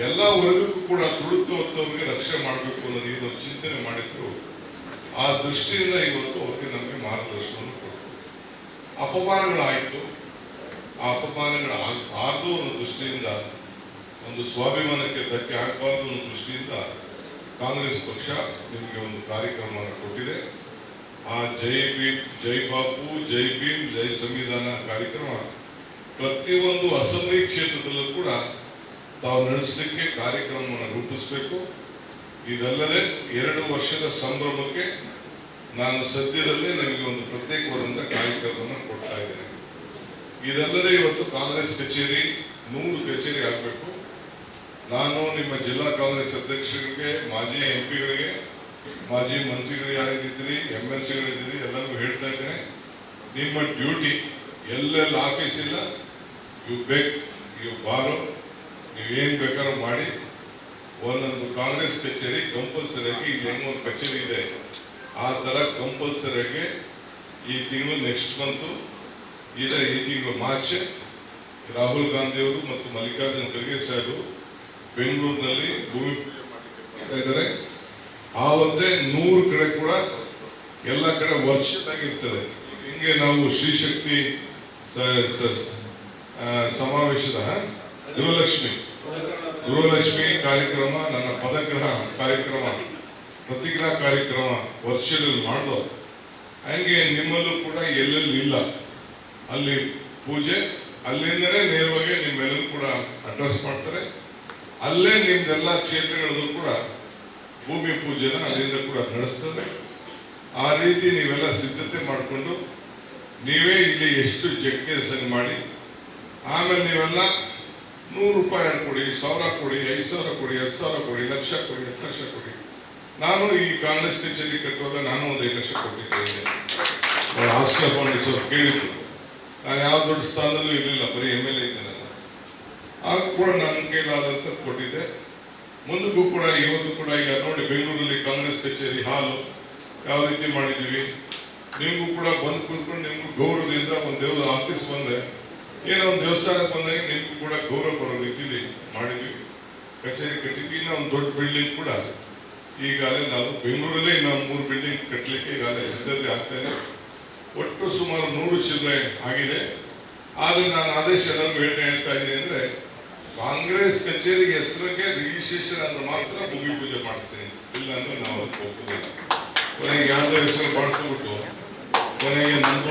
ಎಲ್ಲ ವರ್ಗಕ್ಕೂ ಕೂಡ ತುಳಿತು ಹೊತ್ತವರಿಗೆ ರಕ್ಷಣೆ ಮಾಡಬೇಕು ಅನ್ನೋದು ಇದು ಚಿಂತನೆ ಮಾಡಿದ್ರು. ಆ ದೃಷ್ಟಿಯಿಂದ ಇವತ್ತು ಅವರಿಗೆ ನಮಗೆ ಮಾರ್ಗದರ್ಶನವನ್ನು ಕೊಟ್ಟರು ಅಪಮಾನಗಳಾಯಿತು. ಆ ಅಪಮಾನಗಳು ಆಗಬಾರ್ದು ಅನ್ನೋ ದೃಷ್ಟಿಯಿಂದ, ಒಂದು ಸ್ವಾಭಿಮಾನಕ್ಕೆ ಧಕ್ಕೆ ಆಗಬಾರ್ದು ಅನ್ನೋ ದೃಷ್ಟಿಯಿಂದ ಕಾಂಗ್ರೆಸ್ ಪಕ್ಷ ನಿಮಗೆ ಒಂದು ಕಾರ್ಯಕ್ರಮವನ್ನು ಕೊಟ್ಟಿದೆ. ಆ ಜೈ ಭೀಮ್, ಜೈ ಬಾಪು, ಜೈ ಭೀಮ್, ಜೈ ಸಂವಿಧಾನ ಕಾರ್ಯಕ್ರಮ ಪ್ರತಿಯೊಂದು ಅಸೆಂಬ್ಲಿ ಕ್ಷೇತ್ರದಲ್ಲೂ ಕೂಡ ತಾವು ನಡೆಸಲಿಕ್ಕೆ ಕಾರ್ಯಕ್ರಮವನ್ನು ರೂಪಿಸಬೇಕು. ಇದಲ್ಲದೆ ಎರಡು ವರ್ಷದ ಸಂಭ್ರಮಕ್ಕೆ ನಾನು ಸದ್ಯದಲ್ಲೇ ನಿಮಗೆ ಒಂದು ಪ್ರತ್ಯೇಕವಾದಂಥ ಕಾರ್ಯಕ್ರಮವನ್ನು ಕೊಡ್ತಾ ಇದ್ದೇನೆ. ಇದಲ್ಲದೆ ಇವತ್ತು ಕಾಂಗ್ರೆಸ್ ಕಚೇರಿ, ನೂರು ಕಚೇರಿ ಆಗಬೇಕು. ನಾನು ನಿಮ್ಮ ಜಿಲ್ಲಾ ಕಾಂಗ್ರೆಸ್ ಅಧ್ಯಕ್ಷರಿಗೆ, ಮಾಜಿ ಎಂ ಪಿಗಳಿಗೆ ಮಾಜಿ ಮಂತ್ರಿಗಳು ಯಾರಿದ್ದೀರಿ ಎಂ ಎಲ್ ಸಿಗಳಿದ್ದೀರಿ ಎಲ್ಲರಿಗೂ ಹೇಳ್ತಾ ಇದ್ದೇನೆ. ನಿಮ್ಮ ಡ್ಯೂಟಿ ಎಲ್ಲೆಲ್ಲ ಆಫೀಸ್ ಇಲ್ಲ, ಯು ಬೆಕ್, ಯು ಬಾರೋ ನೀವೇನು ಬೇಕಾದ್ರೂ ಮಾಡಿ, ಒಂದೊಂದು ಕಾಂಗ್ರೆಸ್ ಕಚೇರಿ ಕಂಪಲ್ಸರಿಯಾಗಿ ಇಲ್ಲಿ ಹೆಂಗ್ ಕಚೇರಿ ಇದೆ. ಆ ಥರ ಕಂಪಲ್ಸರಿಯಾಗಿ ಈ ತಿಂಗಳು ನೆಕ್ಸ್ಟ್ ಮಂತು ಇದೇ ಈ ತಿಂಗಳು ಮಾರ್ಚ್ ರಾಹುಲ್ ಗಾಂಧಿಯವರು ಮತ್ತು ಮಲ್ಲಿಕಾರ್ಜುನ ಖರ್ಗೆ ಸಾಹೇಬರು ಬೆಂಗಳೂರಿನಲ್ಲಿ ಭೂಮಿ ಮಾಡ್ತಾ ಇದ್ದಾರೆ. ಆವತ್ತೇ ನೂರು ಕಡೆ ಕೂಡ ಎಲ್ಲ ಕಡೆ ವರ್ಷದಾಗಿರ್ತದೆ. ಹಿಂಗೆ ನಾವು ಶ್ರೀಶಕ್ತಿ ಸಮಾವೇಶದ ಗೃಹಲಕ್ಷ್ಮಿ. ಗೃಹಲಕ್ಷ್ಮಿ ಕಾರ್ಯಕ್ರಮ, ನನ್ನ ಪದಗ್ರಹ ಕಾರ್ಯಕ್ರಮ, ಪ್ರತಿಗ್ರಹ ಕಾರ್ಯಕ್ರಮ ವರ್ಷದಲ್ಲಿ ಮಾಡೋ ಹಂಗೆ ನಿಮ್ಮಲ್ಲೂ ಕೂಡ ಎಲ್ಲೆಲ್ಲಿ ಇಲ್ಲ. ಅಲ್ಲಿ ಪೂಜೆ ಅಲ್ಲಿಂದಲೇ ನೇರವಾಗಿ ನಿಮ್ಮೆಲ್ಲರೂ ಕೂಡ ಅಡ್ರೆಸ್ ಮಾಡ್ತಾರೆ. ಅಲ್ಲೇ ನಿಮ್ದೆಲ್ಲ ಕ್ಷೇತ್ರಗಳಲ್ಲೂ ಕೂಡ ಭೂಮಿ ಪೂಜೆನ ಅಲ್ಲಿಂದ ಕೂಡ ನಡೆಸ್ತದೆ. ಆ ರೀತಿ ನೀವೆಲ್ಲ ಸಿದ್ಧತೆ ಮಾಡಿಕೊಂಡು, ನೀವೇ ಇಲ್ಲಿ ಎಷ್ಟು ಸಂಗ್ ಮಾಡಿ, ಆಮೇಲೆ ನೀವೆಲ್ಲ ನೂರು ರೂಪಾಯಿ ಕೊಡಿ, ಸಾವಿರ ಕೊಡಿ, ಐದು ಸಾವಿರ ಕೊಡಿ, ಹತ್ತು ಸಾವಿರ ಕೊಡಿ, ಲಕ್ಷ ಕೊಡಿ, ಹತ್ತು ಲಕ್ಷ ಕೊಡಿ. ನಾನು ಈ ಕಾಂಗ್ರೆಸ್ ಕಚೇರಿ ಕಟ್ಟುವಾಗ ನಾನು ಒಂದು ಐದು ಲಕ್ಷ ಕೊಟ್ಟಿದ್ದೇನೆ. ಹಾಸ್ಟೆಲ್ ಫೌಂಡೇಶನ್ ಕೇಳಿದ್ರು. ನಾನು ಯಾವ ದೊಡ್ಡ ಸ್ಥಾನದಲ್ಲೂ ಇರಲಿಲ್ಲ, ಬರೀ ಎಂ ಎಲ್ ಎ ಇದ್ದೆ ಆಗ ಕೂಡ ನನ್ನ ಕೈಲಾದಂಥ ಕೊಟ್ಟಿದ್ದೆ. ಮುಂದಕ್ಕೂ ಕೂಡ, ಇವತ್ತು ಕೂಡ ಈಗ ನೋಡಿ, ಬೆಂಗಳೂರಲ್ಲಿ ಕಾಂಗ್ರೆಸ್ ಕಚೇರಿ, ಹಾಲು ಯಾವ ರೀತಿ ಮಾಡಿದ್ದೀವಿ. ನಿಮಗೂ ಕೂಡ ಬಂದು ಕೂತ್ಕೊಂಡು, ನಿಮಗೂ ಗೌರವದಿಂದ ಒಂದು ದೇವ್ರ ಆಫೀಸ್ ಬಂದೆ. ಏನೋ ಒಂದು ದೇವಸ್ಥಾನಕ್ಕೆ ಬಂದಾಗ ನಿಮಗೂ ಕೂಡ ಗೌರವ ಬರೋ ರೀತಿಲಿ ಮಾಡಿದ್ವಿ. ಕಚೇರಿ ಕಟ್ಟಿದ್ವಿ, ಇನ್ನೂ ಒಂದು ದೊಡ್ಡ ಬಿಲ್ಡಿಂಗ್ ಕೂಡ ಈಗಾಗಲೇ ನಾವು ಬೆಂಗಳೂರಲ್ಲೇ ಇನ್ನೊಂದು ಮೂರು ಬಿಲ್ಡಿಂಗ್ ಕಟ್ಟಲಿಕ್ಕೆ ಈಗಾಗಲೇ ಸಿದ್ಧತೆ ಆಗ್ತಾ ಒಟ್ಟು ಸುಮಾರು ನೂರು ಚಿಲ್ಲರೆ ಆಗಿದೆ. ಆದರೆ ನಾನು ಆದೇಶ ಎಲ್ಲರಿಗೂ ಹೇಳಿ ಹೇಳ್ತಾ ಇದ್ದೀನಿ ಅಂದರೆ, ಕಾಂಗ್ರೆಸ್ ಕಚೇರಿ ಹೆಸರಿಗೆ ರಿಜಿಸ್ಟ್ರೇಷನ್ ಅಂದ್ರೆ ಮಾತ್ರ ಭೂಮಿ ಪೂಜೆ ಮಾಡಿಸ್ತೀನಿ. ಇಲ್ಲ ಅಂದ್ರೆ ನಾವು ಅದಕ್ಕೆ ಹೋಗ್ತದಿಲ್ಲ ಕೊನೆಗೆ ಯಾವುದೋ ಹೆಸರು ಮಾಡ್ಕೊಂಡ್ಬಿಟ್ಟು ಕೊನೆಗೆ ನಂದು